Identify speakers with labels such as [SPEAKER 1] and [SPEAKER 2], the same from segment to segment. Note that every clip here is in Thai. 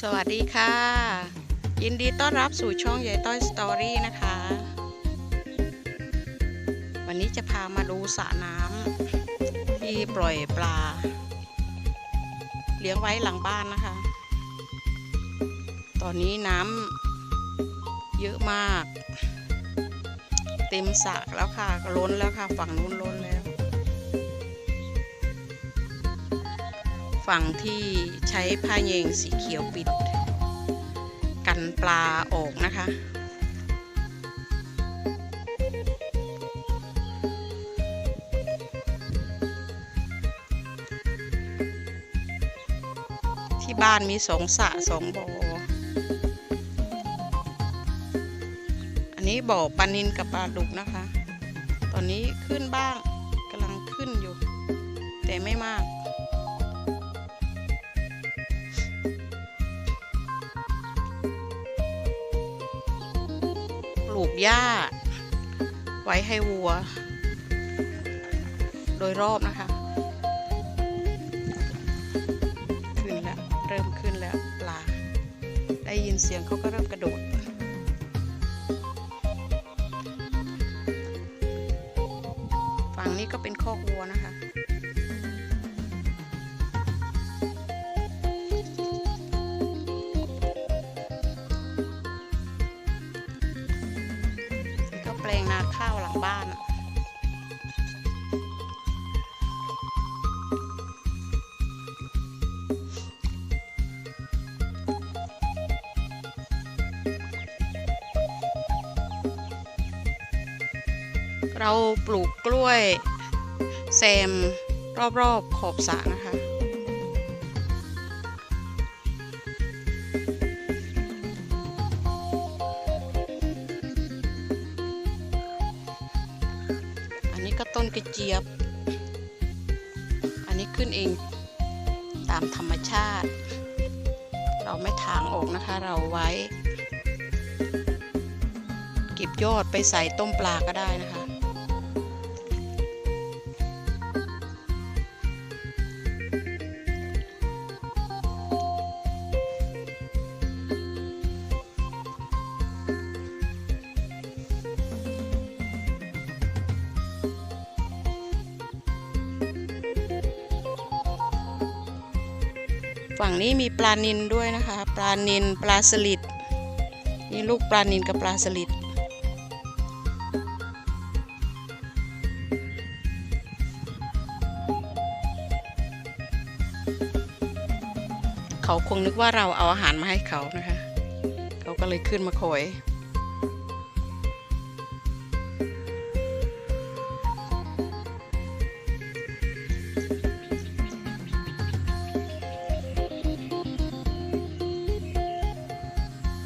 [SPEAKER 1] สวัสดีค่ะ ยินดีต้อนรับสู่ช่องใหญ่ต้อยสตอรี่นะคะ วันนี้จะพามาดูสระน้ำที่ปล่อยปลา เลี้ยงไว้หลังบ้านนะคะ ตอนนี้น้ำเยอะมาก เต็มสระแล้วค่ะล้นแล้วค่ะ ฝั่งนู้นล้นแล้ว ฝั่งที่ใช้ผ้าเยงสีเขียวปิด กันปลาออกนะคะ ที่บ้านมีสองสะสองบ่ออันนี้บ่อปลานินกับปลาดุกนะคะ ตอนนี้ขึ้นบ้างกำลังขึ้นอยู่ แต่ไม่มาก ลูกหญ้า ไว้ให้วัว โดยรอบนะคะขึ้นแล้ว เริ่มขึ้นแล้วปลา ได้ยินเสียงเขาก็เริ่มกระโดด แปลงนาข้าวหลังบ้านเราปลูกกล้วยแซมรอบๆขอบสระนะคะ นนี้ก็ต้นกระเจี๊ยบ อันนี้ขึ้นเองตามธรรมชาติ เราไม่ถางออกนะคะ เราไว้ เก็บยอดไปใส่ต้มปลาก็ได้นะคะ ฝั่งนี้มีปลานินด้วยนะคะ ปลานินปลาสลิดนี่ลูกปลานินกับปลาสลิดเขาคงนึกว่าเราเอาอาหารมาให้เขานะคะ เขาก็เลยขึ้นมาคอย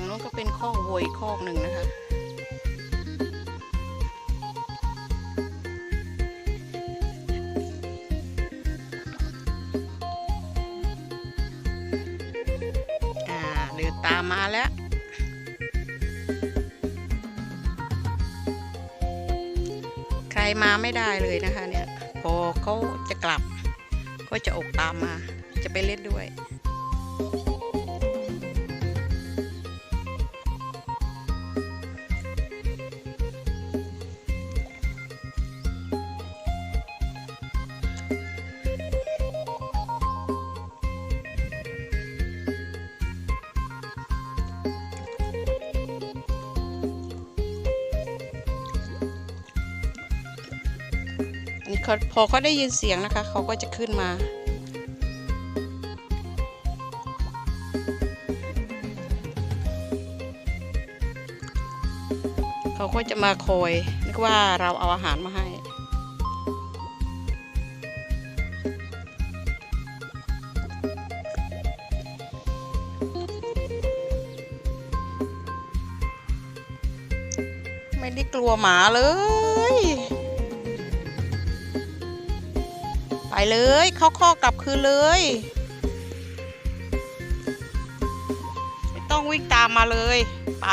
[SPEAKER 1] งนู้นก็เป็นคอกวัวอีกคอกหนึ่งนะคะ อ่าเดินตามมาแล้วใครมาไม่ได้เลยนะคะเนี่ย พอเขาจะกลับ ก็จะออกตามมา จะไปเล่นด้วย เขาพอเขาได้ยินเสียงนะคะ เขาก็จะขึ้นมา เขาก็จะมาคอยนึกว่าเราเอาอาหารมาให้ไม่ได้กลัวหมาเลย เลย เข้าข้อกลับคืนเลย ไม่ต้องวิ่งตามมาเลย ไป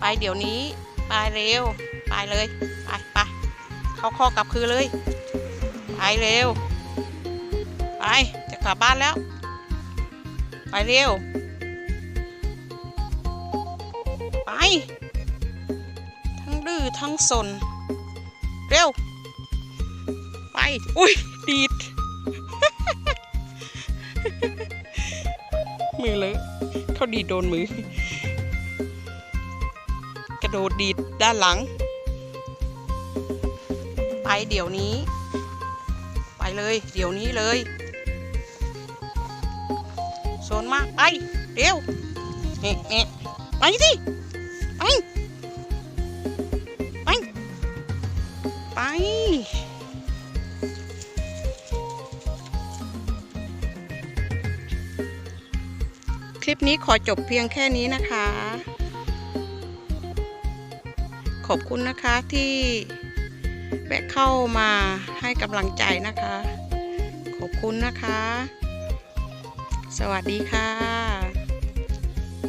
[SPEAKER 1] ไปเดี๋ยวนี้ ไปเร็ว ไปเลย ไปไปเข้าข้อกลับคืนเลย ไปเร็ว ไป จะกลับบ้านแล้ว ไปเร็ว ไป ทั้งดื้อทั้งสน เร็ว อุ้ยดีด มือเลยเขาดีดโดนมือ กระโดดดีดด้านหลัง ไปเดี๋ยวนี้ ไปเลย เดี๋ยวนี้เลยโซนมากไป เร็วเอะเอะไปสิไป ไป ปนี้ขอจบเพียงแค่นี้นะคะ ขอบคุณนะคะที่แวะเข้ามาให้กำลังใจนะคะ ขอบคุณนะคะ สวัสดีค่ะ